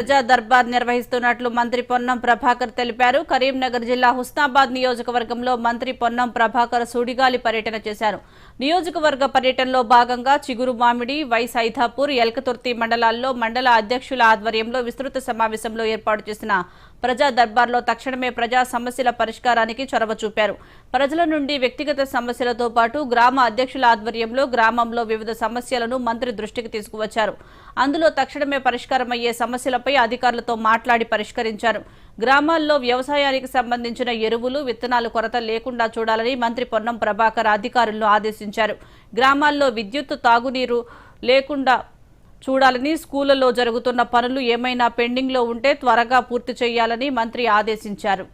ప్రజా దర్బార్ నిర్వహిస్తున్నట్లు మంత్రి పొన్నం ప్రభాకర్ తెలిపారు. కరీంనగర్ జిల్లా హుస్నాబాద్ నియోజకవర్గంలో మంత్రి పొన్నం ప్రభాకర్ సుడిగాలి పర్యటన చేశారు. నియోజకవర్గ పర్యటనలో భాగంగా చిగురు మామిడి వై సైదాపూర్ ఎల్కతుర్తి మండలాల్లో మండల అధ్యక్షుల ఆధ్వర్యంలో విస్తృత సమావేశంలో ఏర్పాటు చేసిన ప్రజా దర్బార్లో తక్షణమే ప్రజా సమస్యల పరిష్కారానికి చొరవ చూపారు. ప్రజల నుండి వ్యక్తిగత సమస్యలతో పాటు గ్రామ అధ్యక్షుల ఆధ్వర్యంలో గ్రామంలో వివిధ సమస్యలను మంత్రి దృష్టికి తీసుకువచ్చారు. అందులో తక్షణమే పరిష్కారమయ్యే సమస్యలపై అధికారులతో మాట్లాడి పరిష్కరించారు. గ్రామాల్లో వ్యవసాయానికి సంబంధించిన ఎరువులు విత్తనాలు కొరత లేకుండా చూడాలని మంత్రి పొన్నం ప్రభాకర్ అధికారులను ఆదేశించారు. గ్రామాల్లో విద్యుత్ తాగునీరు లేకుండా చూడాలని స్కూళ్ళలో జరుగుతున్న పనులు ఏమైనా పెండింగ్లో ఉంటే త్వరగా పూర్తి చేయాలని మంత్రి ఆదేశించారు.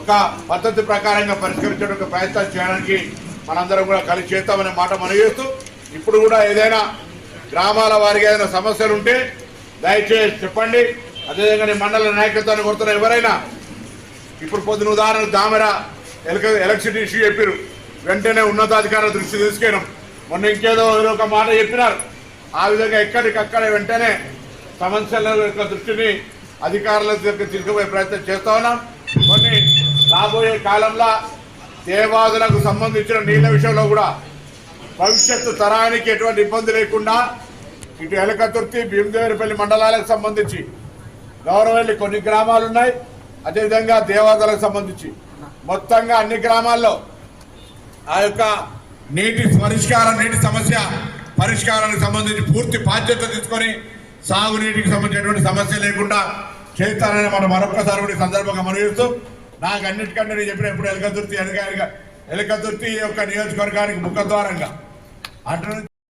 ఒక పద్ధతి ప్రకారంగా పరిష్కరించడానికి ప్రయత్నం చేయడానికి మనందరం కూడా కలిసి చేస్తామనే మాట మనం చేస్తూ ఇప్పుడు కూడా ఏదైనా గ్రామాల వారికి ఏదైనా సమస్యలు ఉంటే దయచేసి చెప్పండి. అదేవిధంగా మండల నాయకత్వాన్ని కొడుతున్న ఎవరైనా ఇప్పుడు పొద్దున ఉదాహరణ దామెర ఎలక్ట్రిసిటీ ఇష్యూ చెప్పారు వెంటనే ఉన్నతాధికారుల దృష్టి తీసుకెళ్ళాం. మొన్న ఇంకేదో ఒక మాట చెప్పినారు. ఆ విధంగా ఎక్కడికక్కడ వెంటనే సమస్యల యొక్క దృష్టిని అధికారుల దగ్గర తీసుకుపోయే ప్రయత్నం చేస్తా ఉన్నాం. కొన్ని రాబోయే కాలంలో దేవాదులకు సంబంధించిన నీళ్ళ విషయంలో కూడా భవిష్యత్తు తరానికి ఎటువంటి ఇబ్బంది లేకుండా ఇటు ఎలకతుర్తి భీమదేవరిపల్లి మండలాలకు సంబంధించి గౌరవల్లి కొన్ని గ్రామాలు ఉన్నాయి. అదేవిధంగా దేవాదులకు సంబంధించి మొత్తంగా అన్ని గ్రామాల్లో ఆ యొక్క నీటి పరిష్కారం నీటి సమస్య పరిష్కారానికి సంబంధించి పూర్తి బాధ్యత తీసుకొని సాగునీటికి సంబంధించినటువంటి సమస్య లేకుండా చేస్తానని మనం మరొక్కసారి కూడా సందర్భంగా మనవిస్తూ నాకు అన్నిటికంటే నేను చెప్పిన ఎప్పుడు ఎలకతుర్తి ఎలక ఎలకతుర్తి యొక్క నియోజకవర్గానికి ముఖద్వారంగా అటు